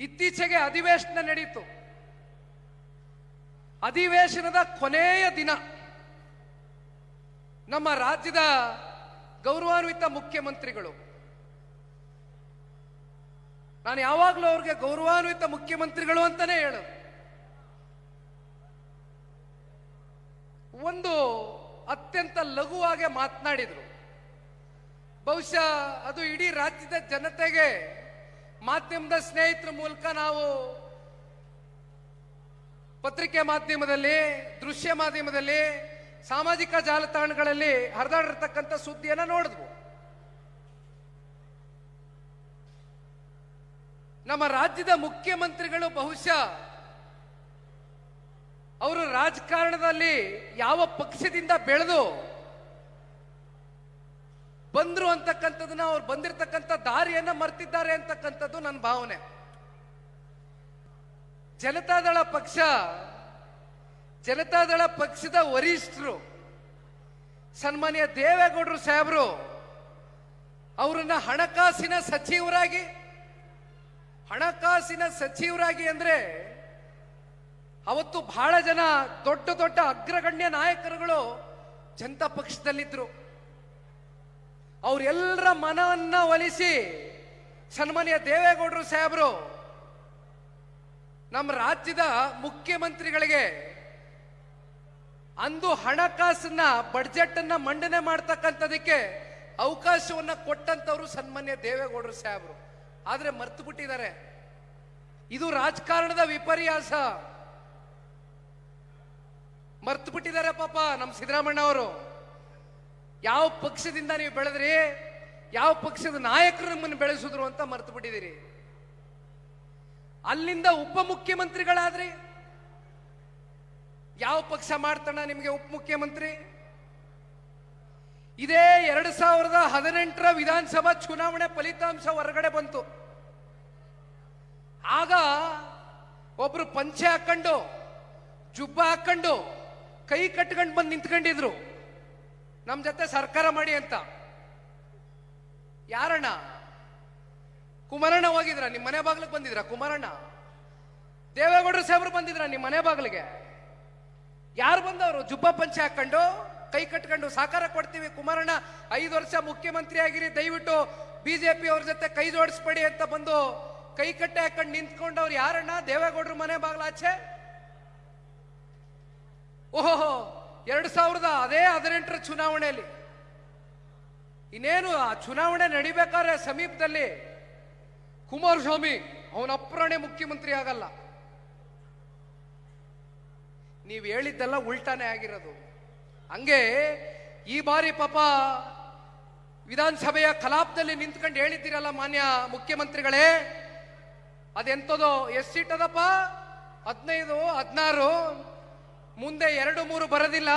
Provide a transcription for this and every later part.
ಇತ್ತೀಚೆಗೆ ಅಧಿವೇಶನ ನಡೆಯಿತು ಅಧಿವೇಶನದ ಕೊನೆಯ ದಿನ ನಮ್ಮ ರಾಜ್ಯದ ಗೌರವಾನ್ವಿತ ಮುಖ್ಯಮಂತ್ರಿಗಳು. ನಾನು ಯಾವಾಗಲೂ ಅವ್ರಿಗೆ ಗೌರವಾನ್ವಿತ ಮುಖ್ಯಮಂತ್ರಿಗಳು ಅಂತಾನೆ ಹೇಳು ಒಂದು ಅತ್ಯಂತ ಲಘುವಾಗಿ ಮಾತನಾಡಿದರು. ಬಹುಶಃ ಅದು ಇಡೀ ರಾಜ್ಯದ ಜನತೆಗೆ ಮಾಧ್ಯಮದ ಸ್ನೇಹಿತರ ಮೂಲಕ ನಾವು ಪತ್ರಿಕೆ ಮಾಧ್ಯಮದಲ್ಲಿ, ದೃಶ್ಯ ಮಾಧ್ಯಮದಲ್ಲಿ, ಸಾಮಾಜಿಕ ಜಾಲತಾಣಗಳಲ್ಲಿ ಹರಿದಾಡಿರ್ತಕ್ಕಂಥ ಸುದ್ದಿಯನ್ನು ನೋಡಿದ್ವು. ನಮ್ಮ ರಾಜ್ಯದ ಮುಖ್ಯಮಂತ್ರಿಗಳು ಬಹುಶಃ ಅವರು ರಾಜಕಾರಣದಲ್ಲಿ ಯಾವ ಪಕ್ಷದಿಂದ ಬೆಳೆದು ಬಂದ್ರು ಅಂತಕ್ಕಂಥದ್ದನ್ನ ಅವ್ರು ಬಂದಿರತಕ್ಕಂಥ ದಾರಿಯನ್ನ ಮರ್ತಿದ್ದಾರೆ ಅಂತಕ್ಕಂಥದ್ದು ನನ್ನ ಭಾವನೆ. ಜನತಾದಳ ಪಕ್ಷ, ಜನತಾದಳ ಪಕ್ಷದ ವರಿಷ್ಠರು, ಸನ್ಮಾನ್ಯ ದೇವೇಗೌಡರು ಸಾಹೇಬರು, ಅವರನ್ನ ಹಣಕಾಸಿನ ಸಚಿವರಾಗಿ ಹಣಕಾಸಿನ ಸಚಿವರಾಗಿ ಅಂದ್ರೆ ಅವತ್ತು ಬಹಳ ಜನ ದೊಡ್ಡ ದೊಡ್ಡ ಅಗ್ರಗಣ್ಯ ನಾಯಕರುಗಳು ಜನತಾ ಪಕ್ಷದಲ್ಲಿದ್ರು. ಅವರೆಲ್ಲರ ಮನವನ್ನ ಒಲಿಸಿ ಸನ್ಮಾನ್ಯ ದೇವೇಗೌಡರು ಸಾಹೇಬರು, ನಮ್ಮ ರಾಜ್ಯದ ಮುಖ್ಯಮಂತ್ರಿಗಳಿಗೆ ಅಂದು ಹಣಕಾಸನ್ನ ಬಡ್ಜೆಟ್ ಅನ್ನ ಮಂಡನೆ ಮಾಡ್ತಕ್ಕಂಥದಕ್ಕೆ ಅವಕಾಶವನ್ನ ಕೊಟ್ಟಂತವರು ಸನ್ಮಾನ್ಯ ದೇವೇಗೌಡರು ಸಾಹೇಬರು. ಆದ್ರೆ ಮರ್ತು ಬಿಟ್ಟಿದ್ದಾರೆ ಇದು ರಾಜಕಾರಣದ ವಿಪರ್ಯಾಸ. ಮರ್ತು ಬಿಟ್ಟಿದ್ದಾರೆ ಪಾಪ ನಮ್ಮ ಸಿದ್ದರಾಮಣ್ಣ ಅವರು. ಯಾವ ಪಕ್ಷದಿಂದ ನೀವು ಬೆಳೆದ್ರಿ? ಯಾವ ಪಕ್ಷದ ನಾಯಕರು ನಿಮ್ಮನ್ನು ಬೆಳೆಸಿದ್ರು ಅಂತ ಮರೆತು ಬಿಟ್ಟಿದ್ದೀರಿ? ಅಲ್ಲಿಂದ ಉಪಮುಖ್ಯಮಂತ್ರಿಗಳಾದ್ರಿ ಯಾವ ಪಕ್ಷ ಮಾಡ್ತಾನ ನಿಮಗೆ ಉಪಮುಖ್ಯಮಂತ್ರಿ ಇದೇ ಎರಡು ಸಾವಿರದ ಹದಿನೆಂಟರ ವಿಧಾನಸಭಾ ಚುನಾವಣೆ ಫಲಿತಾಂಶ ಹೊರಗಡೆ ಬಂತು. ಆಗ ಒಬ್ರು ಪಂಚೆ ಹಾಕೊಂಡು, ಜುಬ್ಬ ಹಾಕೊಂಡು ಕೈ ಕಟ್ಕೊಂಡು ಬಂದು ನಿಂತ್ಕೊಂಡಿದ್ರು. ನಮ್ಮ ಜೊತೆ ಸರ್ಕಾರ ಮಾಡಿ ಅಂತ. ಯಾರಣ್ಣ? ಕುಮಾರಣ್ಣ ಹೋಗಿದ್ರ? ನಿಮ್ಮ ಮನೆ ಬಾಗಿಲಿಗೆ ಬಂದಿದ್ರ? ಕುಮಾರಣ್ಣ? ದೇವೇಗೌಡರು ಸಾಹೇಬ್ರು ಬಂದಿದ್ರ ನಿಮ್ಮ ಮನೆ ಬಾಗಿಲಿಗೆ? ಯಾರು ಬಂದವರು? ಜುಬ್ಬ ಪಂಚೆ ಹಾಕೊಂಡು ಕೈ ಕಟ್ಕೊಂಡು ಸಾಕಾರ ಕೊಡ್ತೀವಿ. ಕುಮಾರಣ್ಣ, ಐದು ವರ್ಷ ಮುಖ್ಯಮಂತ್ರಿ ಆಗಿರಿ. ದಯವಿಟ್ಟು ಬಿಜೆಪಿ ಅವ್ರ ಜೊತೆ ಕೈ ಜೋಡಿಸ್ಬೇಡಿ ಅಂತ ಬಂದು ಕೈ ಕಟ್ಟೆ ಹಾಕೊಂಡು ನಿಂತ್ಕೊಂಡವ್ರು ಯಾರಣ್ಣ? ದೇವೇಗೌಡರು ಮನೆ ಬಾಗ್ಲಾಚೆ ಓಹೋ ಎರಡು ಸಾವಿರದ ಅದೇ ಹದಿನೆಂಟರ ಚುನಾವಣೆಯಲ್ಲಿ ಇನ್ನೇನು ಆ ಚುನಾವಣೆ ನಡಿಬೇಕಾದ್ರೆ ಸಮೀಪದಲ್ಲಿ ಕುಮಾರಸ್ವಾಮಿ ಅವನ ಅಪ್ರಾಣೆ ಮುಖ್ಯಮಂತ್ರಿ ಆಗಲ್ಲ. ನೀವು ಹೇಳಿದ್ದೆಲ್ಲ ಉಲ್ಟಾನೇ ಆಗಿರೋದು. ಹಂಗೆ ಈ ಬಾರಿ ಪಾಪ ವಿಧಾನಸಭೆಯ ಕಲಾಪದಲ್ಲಿ ನಿಂತ್ಕೊಂಡು ಹೇಳಿದ್ದೀರಲ್ಲ ಮಾನ್ಯ ಮುಖ್ಯಮಂತ್ರಿಗಳೇ, ಅದೆಂಥದೋ ಎಷ್ಟು ಸೀಟ್ ಅದಪ್ಪ ಹದಿನೈದು, ಹದಿನಾರು ಮುಂದೆ ಎರಡು ಮೂರು ಬರೋದಿಲ್ಲ.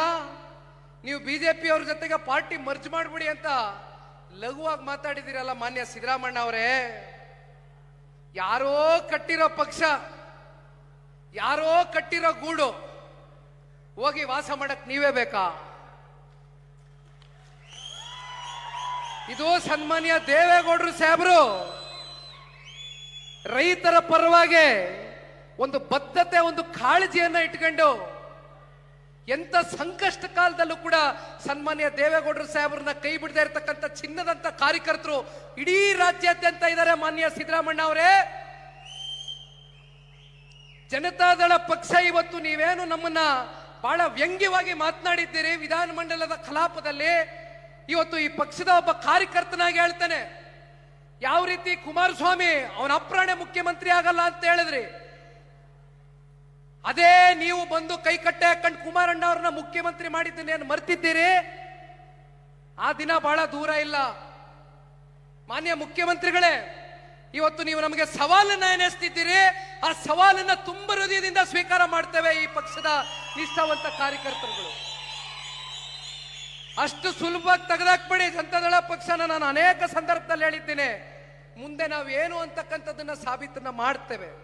ನೀವು ಬಿಜೆಪಿ ಅವ್ರ ಜೊತೆಗೆ ಪಾರ್ಟಿ ಮರ್ಜ್ ಮಾಡ್ಬಿಡಿ ಅಂತ ಲಘುವಾಗಿ ಮಾತಾಡಿದಿರಲ್ಲ ಮಾನ್ಯ ಸಿದ್ದರಾಮಣ್ಣ ಅವರೇ. ಯಾರೋ ಕಟ್ಟಿರೋ ಪಕ್ಷ, ಯಾರೋ ಕಟ್ಟಿರೋ ಗೂಡು ಹೋಗಿ ವಾಸ ಮಾಡಕ್ ನೀವೇ ಬೇಕಾ? ಇದು ಸನ್ಮಾನ್ಯ ದೇವೇಗೌಡರು ಸಾಹೇಬರು. ರೈತರ ಪರವಾಗಿ ಒಂದು ಬದ್ಧತೆ, ಒಂದು ಕಾಳಜಿಯನ್ನ ಇಟ್ಕೊಂಡು ಎಂತ ಸಂಕಷ್ಟ ಕಾಲದಲ್ಲೂ ಕೂಡ ಸನ್ಮಾನ್ಯ ದೇವೇಗೌಡರು ಸಾಹೇಬ್ರನ್ನ ಕೈ ಬಿಡದೆ ಇರತಕ್ಕಂಥ ಚಿನ್ನದಂತ ಕಾರ್ಯಕರ್ತರು ಇಡೀ ರಾಜ್ಯಾದ್ಯಂತ ಇದ್ದಾರೆ ಮಾನ್ಯ ಸಿದ್ದರಾಮಣ್ಣ ಅವರೇ. ಜನತಾದಳ ಪಕ್ಷ ಇವತ್ತು ನೀವೇನು ನಮ್ಮನ್ನ ಬಹಳ ವ್ಯಂಗ್ಯವಾಗಿ ಮಾತನಾಡಿದ್ದೀರಿ. ವಿಧಾನಮಂಡಲದ ಕಲಾಪದಲ್ಲಿ ಇವತ್ತು ಈ ಪಕ್ಷದ ಒಬ್ಬ ಕಾರ್ಯಕರ್ತನಾಗಿ ಹೇಳ್ತಾನೆ. ಯಾವ ರೀತಿ ಕುಮಾರಸ್ವಾಮಿ ಅವನ ಅಪ್ರಾಣೆ ಮುಖ್ಯಮಂತ್ರಿ ಆಗಲ್ಲ ಅಂತ ಹೇಳಿದ್ರಿ. ಅದೇ ನೀವು ಬಂದು ಕೈ ಕಟ್ಟೆ ಹಾಕೊಂಡು ಕುಮಾರಣ್ಣ ಅವ್ರನ್ನ ಮುಖ್ಯಮಂತ್ರಿ ಮಾಡಿದ್ದನ್ನೇನು ಮರ್ತಿದ್ದೀರಿ? ಆ ದಿನ ಬಹಳ ದೂರ ಇಲ್ಲ. ಮಾನ್ಯ ಮುಖ್ಯಮಂತ್ರಿಗಳೇ, ಇವತ್ತು ನೀವು ನಮಗೆ ಸವಾಲನ್ನ ಎನಿಸ್ತಿದ್ದೀರಿ ಆ ಸವಾಲನ್ನ ತುಂಬ ಹೃದಯದಿಂದ ಸ್ವೀಕಾರ ಮಾಡ್ತೇವೆ ಈ ಪಕ್ಷದ ನಿಷ್ಠಾವಂತ ಕಾರ್ಯಕರ್ತರುಗಳು. ಅಷ್ಟು ಸುಲಭವಾಗಿ ತೆಗೆದಾಕ್ಬೇಡಿ ಜನತಾದಳ ಪಕ್ಷನ ನಾನು ಅನೇಕ ಸಂದರ್ಭದಲ್ಲಿ ಹೇಳಿದ್ದೇನೆ. ಮುಂದೆ ನಾವು ಏನು ಅಂತಕ್ಕಂಥದ್ದನ್ನ ಸಾಬೀತನ್ನ ಮಾಡ್ತೇವೆ.